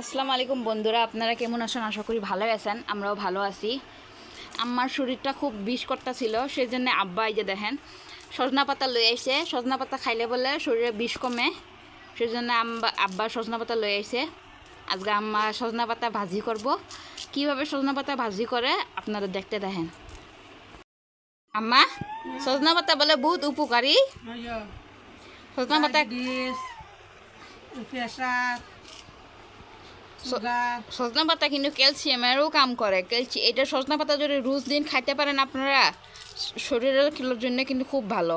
আসসালামু আলাইকুম বন্ধুরা আপনারা কেমন আছেন? আশা করি ভালো আছেন আমরাও ভালো আছি। আমার শরীরটা খুব বিষ করতেছিল সেই জন্য আব্বা এই যে দেখেন সজনা পাতা লই আইছে। সজনা পাতা খাইলে বলে শরীরে বিষ কমে সেই জন্য আম্বা আব্বা সজনা পাতা লই আইছে। আজকে আম্মা সজনা পাতা ভাজি করব। কীভাবে সজনা পাতা ভাজি করে আপনারা দেখতে দেখেন। আম্মা সজনা পাতা বলে বহুত উপকারী। সজনা পাতা সজনা পাতা কিন্তু ক্যালসিয়ামেরও কাম করে। ক্যালসি এটা সজনা পাতা যদি রোজ দিন খাইতে পারেন আপনারা শরীরের জন্য কিন্তু খুব ভালো।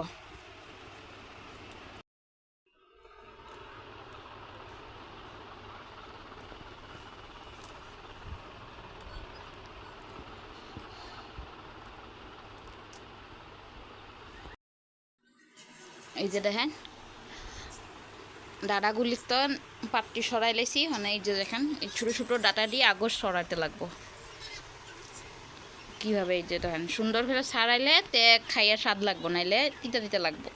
এই যে দেখেন ডাটাগুলি তো পাটটি সরাই লেছি মানে এই যে দেখেন, এই ছোটো ছোটো ডাটা দিয়ে আগর সরাইতে লাগবো। কীভাবে এই যে দেখেন, সুন্দর করে সারাইলে তে খাইয়া স্বাদ লাগবো, নাইলে তিতা তিতা লাগবো।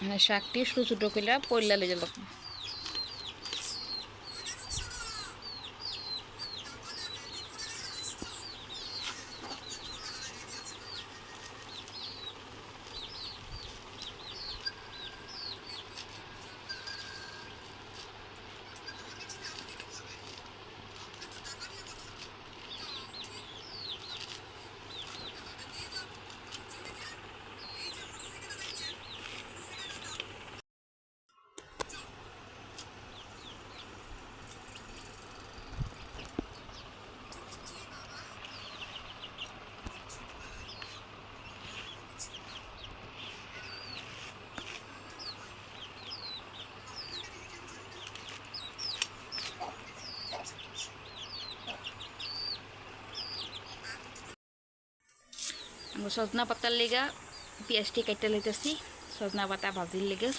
মানে শাকটি ছোটো ছোটো করে পইলা লেগে লাগবো। সজনা পাতার লেগা পেঁয়াজটি কেটে লইতেছি সজনা পাতা ভাজির লেগে।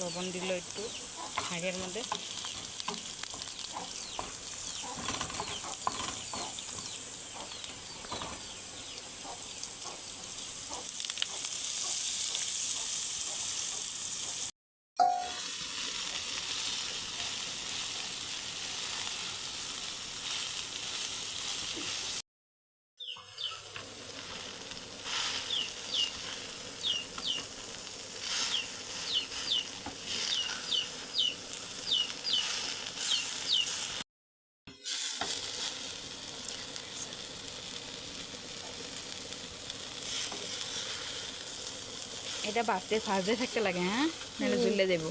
লবণ দিল একটু শাকের মধ্যে। এটা বাঁচতে ফাঁসতে থাকতে লাগে হ্যাঁ? নাহলে জ্বলে দেবো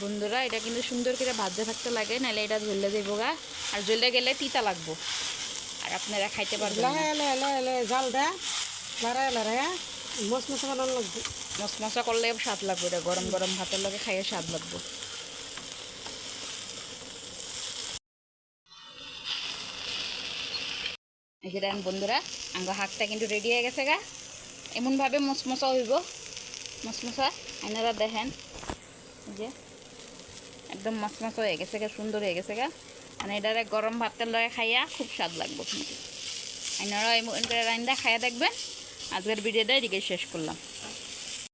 বন্ধুরা এটা কিন্তু সুন্দর করে ভাজতে থাকতে লাগে নাহলে এটা জ্বলে দেবো গা। আর জ্বলে গেলে তিতা লাগবো। আর আপনারা খাইতে পারবেন জাল দে। লড়াই লড়াই মস মশ বানানো লাগবে। মশমশা করলে স্বাদ লাগবে এটা গরম গরম ভাতের লগে খাইয়ে স্বাদ লাগবে। দেখেন বন্ধুরা, আঙ্গ হাকটা কিন্তু রেডি হয়ে গেছে গা। এমনভাবে মশমশা হইব মশমশা আইনারা দেখেন যে একদম মশমশা হয়ে গেছে গা, সুন্দর হয়ে গেছে গা। মানে এটারে গরম ভাতের লয়ে খাইয়া খুব স্বাদ লাগবো কিন্তু। আইনারা এমন করে রান্দা খাইয়া দেখবেন। আজকের ভিডিওটা এদিকে শেষ করলাম।